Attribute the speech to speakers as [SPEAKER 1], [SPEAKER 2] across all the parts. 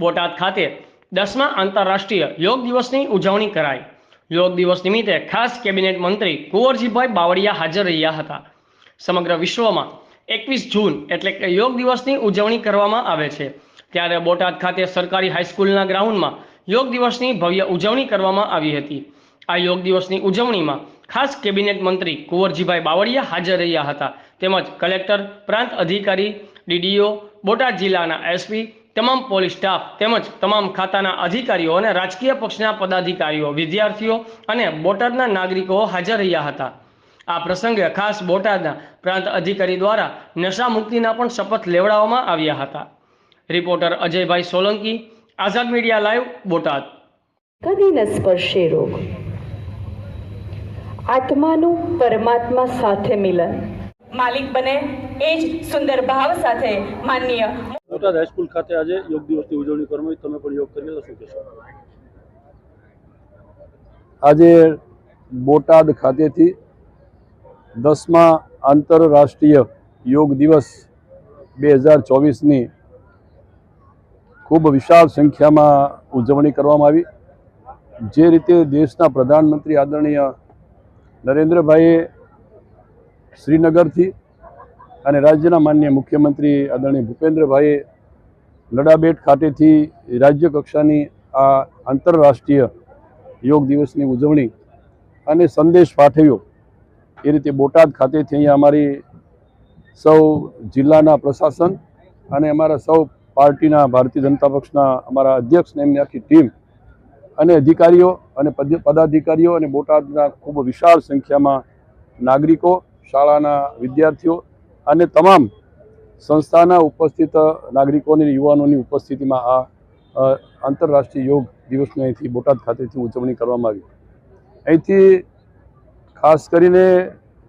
[SPEAKER 1] બોટાદ ખાતે દસમા આંતરરાષ્ટ્રીય યોગ દિવસની ઉજવણી કરાઈ. યોગ દિવસ નિમિત્તે ખાસ કેબિનેટ મંત્રી કુંવરજીભાઈ બાવળિયા હાજર રહ્યા હતા. સમગ્ર વિશ્વમાં એકવીસ જૂન એટલે કે યોગ દિવસની ઉજવણી કરવામાં આવે છે. ત્યારે બોટાદ ખાતે સરકારી હાઈસ્કૂલના ગ્રાઉન્ડમાં યોગ દિવસની ભવ્ય ઉજવણી કરવામાં આવી હતી. આ યોગ દિવસની ઉજવણીમાં ખાસ કેબિનેટ મંત્રી કુંવરજીભાઈ બાવળિયા હાજર રહ્યા હતા. તેમજ કલેક્ટર, પ્રાંત અધિકારી, ડીડીઓ, બોટાદ જિલ્લાના એસપી તમામ પોલીસ સ્ટાફ તેમજ તમામ ખાતાના અધિકારીઓ અને રાજકીય પક્ષના પદાધિકારીઓ, વિદ્યાર્થીઓ અને બોટાદના નાગરિકો હાજર રહ્યા હતા. આ પ્રસંગે ખાસ બોટાદના પ્રાંત અધિકારી દ્વારા નશા મુક્તિના પણ શપથ લેવડાવવામાં આવ્યા હતા. Reporter Ajaybhai Solanki, Azad media live, Botad.
[SPEAKER 2] કદી ન સ્પર્શે રોગ. આત્માનું પરમાત્મા સાથે મિલન.
[SPEAKER 3] માલિક બને એ જ સુંદર ભાવ સાથે માનનીય
[SPEAKER 4] બોટાદ હાઈસ્કૂલ ખાતે આજે યોગ દિવસની ઉજવણી કરવામાં તમે પણ યોગ કરી શું કહેશો?
[SPEAKER 5] આજે બોટાદ ખાતેથી દસમા આંતરરાષ્ટ્રીય યોગ દિવસ બે હજાર ચોવીસની ખૂબ વિશાળ સંખ્યામાં ઉજવણી કરવામાં આવી. જે રીતે દેશના પ્રધાનમંત્રી આદરણીય નરેન્દ્રભાઈએ શ્રીનગરથી અને રાજ્યના માન્ય મુખ્યમંત્રી આદરણીય ભૂપેન્દ્રભાઈએ લડાબેટ ખાતેથી રાજ્ય કક્ષાની આ આંતરરાષ્ટ્રીય યોગ દિવસની ઉજવણી અને સંદેશ પાઠવ્યો. એ રીતે બોટાદ ખાતેથી અહીંયા અમારી સૌ જિલ્લાના પ્રશાસન અને અમારા સૌ પાર્ટીના ભારતીય જનતા પક્ષના અમારા અધ્યક્ષને એમની આખી ટીમ અને અધિકારીઓ અને પદ- પદાધિકારીઓ અને બોટાદના ખૂબ વિશાળ સંખ્યામાં નાગરિકો, શાળાના વિદ્યાર્થીઓ અને તમામ સંસ્થાના ઉપસ્થિત નાગરિકોની યુવાનોની ઉપસ્થિતિમાં આ આંતરરાષ્ટ્રીય યોગ દિવસની અહીંથી બોટાદ ખાતેથી ઉજવણી કરવામાં આવી. અહીંથી ખાસ કરીને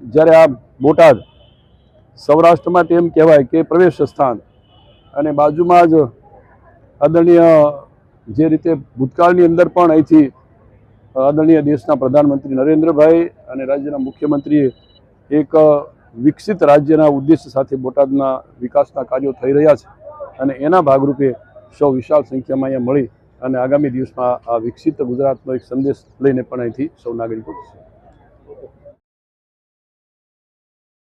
[SPEAKER 5] જ્યારે આ બોટાદ સૌરાષ્ટ્રમાં તેમ કહેવાય કે પ્રવેશ સ્થાન અને બાજુમાં જ આદરણીય જે રીતે ભૂતકાળની અંદર પણ અહીંથી આદરણીય દેશના પ્રધાનમંત્રી નરેન્દ્રભાઈ અને રાજ્યના મુખ્યમંત્રીએ એક વિકસિત રાજ્યના ઉદ્દેશ્ય સાથે બોટાદના વિકાસના કાર્યો થઈ રહ્યા છે અને એના ભાગરૂપે સૌ વિશાળ સંખ્યામાં અહીંયા મળી અને આગામી દિવસમાં આ વિકસિત ગુજરાતનો એક સંદેશ લઈને પણ અહીંથી સૌ નાગરિકો